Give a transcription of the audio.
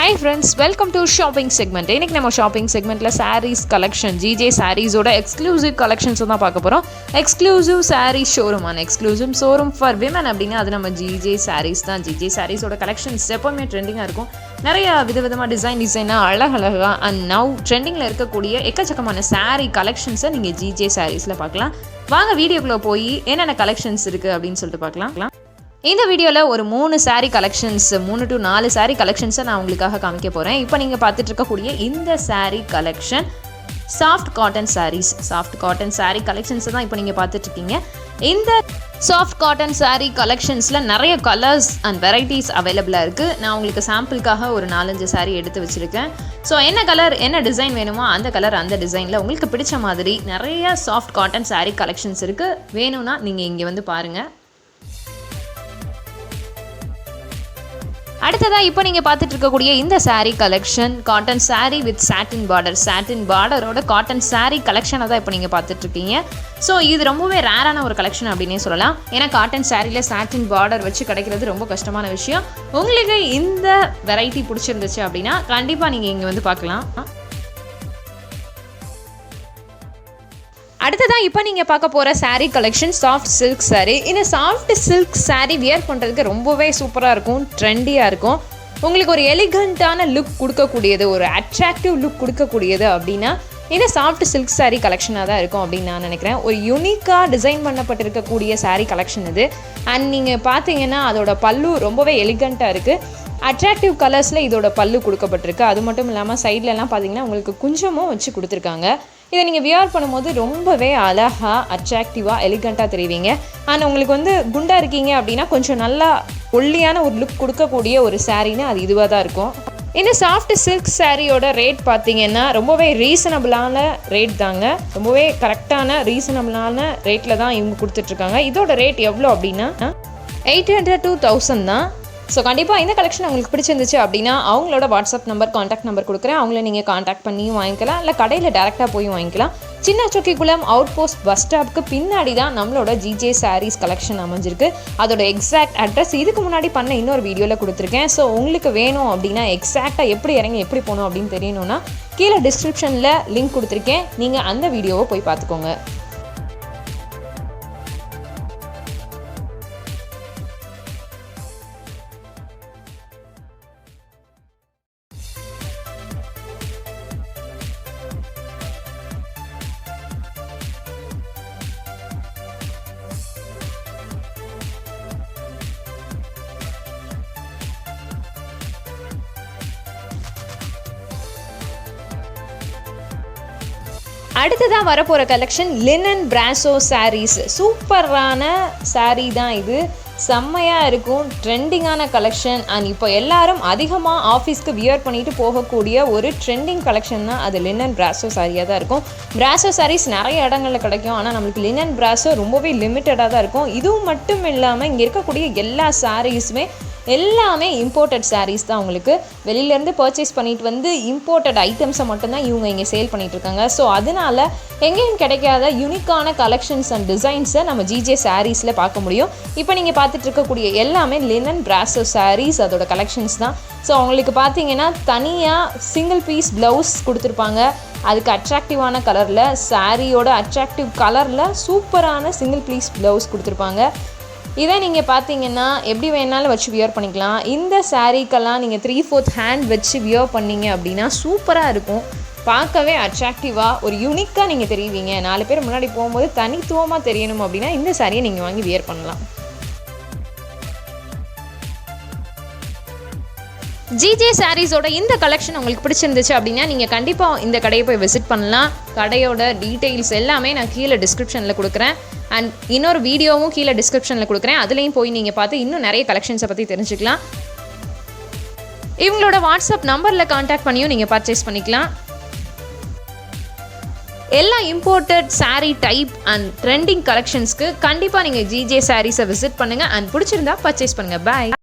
Hi friends welcome to shopping segment இன்னைக்கு நம்ம shopping செக்மெண்ட்டில் சாரீஸ் கலெக்ஷன் ஜிஜே சாரீஸோட எக்ஸ்க்ளூசிவ் கலெக்ஷன்ஸ் தான் பார்க்க போகிறோம் எக்ஸ்க்ளூசிவ் சாரீஸ் ஷோரூம் ஆன எக்ஸ்க்ளூசிவ் ஷோரூம் ஃபார் விமன் அப்படின்னா அது நம்ம ஜிஜே சாரீஸ் தான். ஜிஜே சாரீஸோட கலெக்ஷன்ஸ் எப்போவுமே ட்ரெண்டிங்காக இருக்கும். நிறைய விதவிதமாக டிசைன் டிசைனாக அழகழகாக அண்ட் நவ் ட்ரெண்டிங்கில் இருக்கக்கூடிய எக்கச்சக்கமான சாரீ கலெக்ஷன்ஸை நீங்கள் ஜிஜே சாரீஸில் பார்க்கலாம். வாங்க வீடியோக்குள்ளே போய் என்னென்ன கலெக்ஷன்ஸ் இருக்குது அப்படின்னு சொல்லிட்டு பார்க்கலாம். இந்த வீடியோவில் ஒரு மூணு saree கலெக்ஷன்ஸ் மூணு டு நாலு saree கலெக்ஷன்ஸை நான் உங்களுக்காக காமிக்க போகிறேன் இப்போ நீங்கள் பார்த்துட்டு இருக்கக்கூடிய இந்த saree collection soft cotton sarees soft cotton saree கலெக்ஷன்ஸை தான் இப்போ நீங்கள் பார்த்துட்ருக்கீங்க இந்த சாஃப்ட் காட்டன் saree கலெக்ஷன்ஸில் நிறைய கலர்ஸ் அண்ட் வெரைட்டிஸ் அவைலபிளாக இருக்குது நான் உங்களுக்கு சாம்பிளுக்காக ஒரு நாலஞ்சு saree எடுத்து வச்சுருக்கேன். ஸோ என்ன கலர் என்ன டிசைன் வேணுமோ அந்த கலர் அந்த டிசைனில் உங்களுக்கு பிடிச்ச மாதிரி நிறைய சாஃப்ட் காட்டன் saree கலெக்ஷன்ஸ் இருக்குது வேணும்னா நீங்கள் இங்கே வந்து பாருங்கள் அடுத்ததாக இப்போ நீங்கள் பார்த்துட்டு இருக்கக்கூடிய இந்த saree collection cotton saree with satin border satin பார்டரோட cotton sari கலெக்ஷனை தான் இப்போ நீங்கள் பார்த்துட்ருக்கீங்க ஸோ இது ரொம்பவே ரேரான ஒரு கலெக்ஷன் அப்படின்னே சொல்லலாம். ஏன்னா காட்டன் சாரியில் சாட்டின் பார்டர் வச்சு கிடைக்கிறது ரொம்ப கஷ்டமான விஷயம். உங்களுக்கு இந்த வெரைட்டி பிடிச்சிருந்துச்சு அப்படின்னா கண்டிப்பாக நீங்கள் இங்கே வந்து பார்க்கலாம். அடுத்ததான் இப்போ நீங்கள் பார்க்க போகிற saree collection soft silk saree இந்த சாஃப்ட் சில்க் சாரீ வியர் பண்ணுறதுக்கு ரொம்பவே சூப்பராக இருக்கும் ட்ரெண்டியாக இருக்கும். உங்களுக்கு ஒரு எலிகண்ட்டான லுக் கொடுக்கக்கூடியது ஒரு அட்ராக்டிவ் லுக் கொடுக்கக்கூடியது அப்படின்னா இது சாஃப்ட் சில்க் சாரீ கலெக்ஷனாக தான் இருக்கும் அப்படின்னு நான் நினைக்கிறேன். ஒரு யூனிக்காக டிசைன் பண்ணப்பட்டிருக்கக்கூடிய சாரீ கலெக்ஷன் இது. அண்ட் நீங்கள் பார்த்தீங்கன்னா அதோட பல்லு ரொம்பவே எலிகண்ட்டாக இருக்குது அட்ராக்டிவ் கலர்ஸில் இதோட பல்லு கொடுக்கப்பட்டிருக்கு. அது மட்டும் இல்லாமல் சைட்லலாம் பார்த்தீங்கன்னா உங்களுக்கு குஞ்சமும் வச்சு கொடுத்துருக்காங்க. இதை நீங்கள் வியர் பண்ணும்போது ரொம்பவே அழகாக அட்ராக்டிவாக எலிகண்ட்டாக தெரிவிங்க. ஆனால் உங்களுக்கு வந்து குண்டாக இருக்கீங்க அப்படின்னா கொஞ்சம் நல்லா ஒல்லியான ஒரு லுக் கொடுக்கக்கூடிய ஒரு சாரீன்னு அது இதுவாக தான் இருக்கும். இந்த சாஃப்ட் சில்க் சாரியோட ரேட் பார்த்தீங்கன்னா ரொம்பவே ரீசனபிளான ரேட் தாங்க. ரொம்பவே கரெக்டான ரீசனபிளான ரேட்டில் தான் இவங்க கொடுத்துட்ருக்காங்க இதோட ரேட் எவ்வளோ அப்படின்னா எயிட் ஹண்ட்ரட் டூ தௌசண்ட் தான். ஸோ கண்டிப்பாக இந்த கலெக்ஷன் உங்களுக்கு பிடிச்சிருந்துச்சு அப்படின்னா அவங்களோட வாட்ஸ்அப் நம்பர் காண்டாக்ட் நம்பர் கொடுக்குறேன். அவங்கள நீங்கள் காண்டாக்ட் பண்ணியும் வாங்கிக்கலாம். இல்லை கடையில் டேரெக்டாக போய் வாங்கிக்கலாம். சின்ன சொக்கிக்குளம் அவுட் போஸ்ட் பஸ் ஸ்டாப்க்கு பின்னாடி தான் நம்மளோட ஜிஜே சாரீஸ் கலெக்ஷன் அமைஞ்சிருக்கு. அதோட எக்ஸாக்ட் அட்ரஸ் இதுக்கு முன்னாடி பண்ண இன்னொரு வீடியோவில் கொடுத்துருக்கேன். ஸோ உங்களுக்கு வேணும் அப்படின்னா எக்ஸாக்டாக எப்படி இறங்கி எப்படி போகணும் அப்படின்னு தெரியணும்னா கீழே டிஸ்கிரிப்ஷனில் லிங்க் கொடுத்துருக்கேன். நீங்கள் அந்த வீடியோவை போய் பார்த்துக்கோங்க. அடுத்ததாக வரப்போகிற கலெக்ஷன் லினன் பிராசோ சாரீஸ் சூப்பரான சாரீ தான் இது. செம்மையாக இருக்கும் ட்ரெண்டிங்கான கலெக்ஷன் அண்ட் இப்போ எல்லாரும் அதிகமாக ஆஃபீஸ்க்கு வியர் பண்ணிட்டு போகக்கூடிய ஒரு ட்ரெண்டிங் கலெக்ஷன் தான் அது லினன் பிராசோ சாரியாக தான் இருக்கும். பிராசோ சாரீஸ் நிறைய இடங்களில் கிடைக்கும். ஆனால் நம்மளுக்கு லினன் பிராசோ ரொம்பவே லிமிட்டடாக தான் இருக்கும். இதுவும் மட்டும் இல்லாமல் இங்கே இருக்கக்கூடிய எல்லா சாரீஸுமே எல்லாமே இம்போர்ட்டட் சாரீஸ் தான் உங்களுக்கு. வெளியிலேருந்து பர்ச்சேஸ் பண்ணிட்டு வந்து இம்போர்ட்டட் ஐட்டம்ஸை மட்டும்தான் இவங்க இங்கே சேல் பண்ணிகிட்ருக்காங்க ஸோ அதனால எங்கேயும் கிடைக்காத யூனிக்கான கலெக்ஷன்ஸ் அண்ட் டிசைன்ஸை நம்ம ஜிஜே சாரீஸில் பார்க்க முடியும். இப்போ நீங்கள் பார்த்துட்டு இருக்கக்கூடிய எல்லாமே லினன் பிராசோ சாரீஸ் அதோட கலெக்ஷன்ஸ் தான். ஸோ அவங்களுக்கு பார்த்தீங்கன்னா தனியாக சிங்கிள் பீஸ் ப்ளவுஸ் கொடுத்துருப்பாங்க. அதுக்கு அட்ராக்டிவான கலரில் சாரியோட அட்ராக்டிவ் கலரில் சூப்பரான சிங்கிள் பீஸ் ப்ளவுஸ் கொடுத்துருப்பாங்க. இதை நீங்கள் பார்த்தீங்கன்னா எப்படி வேணாலும் வச்சு வியர் பண்ணிக்கலாம். இந்த சாரீக்கெல்லாம் நீங்கள் த்ரீ ஃபோர்த் ஹேண்ட் வச்சு வியர் பண்ணீங்க அப்படின்னா சூப்பராக இருக்கும். பார்க்கவே அட்ராக்டிவாக ஒரு யூனிக்காக நீங்கள் தெரிவிங்க. நாலு பேர் முன்னாடி போகும்போது தனித்துவமாக தெரியணும் அப்படின்னா இந்த சாரியை நீங்கள் வாங்கி வியர் பண்ணலாம். ஜிஜே சாரீஸோட இந்த கலெக்ஷன் உங்களுக்கு பிடிச்சிருந்துச்சு அப்படின்னா நீங்கள் கண்டிப்பாக இந்த கடையை போய் விசிட் பண்ணலாம். கடையோட டீட்டெயில்ஸ் எல்லாமே நான் கீழே டிஸ்கிரிப்ஷனில் கொடுக்குறேன். அண்ட் இன்னொரு வீடியோவும் கீழே டிஸ்கிரிப்ஷனில் கொடுக்குறேன். அதுலேயும் போய் நீங்கள் பார்த்து இன்னும் நிறைய கலெக்ஷன்ஸை பற்றி தெரிஞ்சுக்கலாம். இவங்களோட வாட்ஸ்அப் நம்பரில் காண்டாக்ட் பண்ணியும் நீங்கள் பர்ச்சேஸ் பண்ணிக்கலாம். எல்லா imported saree type and trending கலெக்ஷன்ஸ்க்கு கண்டிப்பாக நீங்கள் ஜிஜே சாரீஸை விசிட் பண்ணுங்கள் அண்ட் பிடிச்சிருந்தா பர்ச்சேஸ் பண்ணுங்கள் பாய்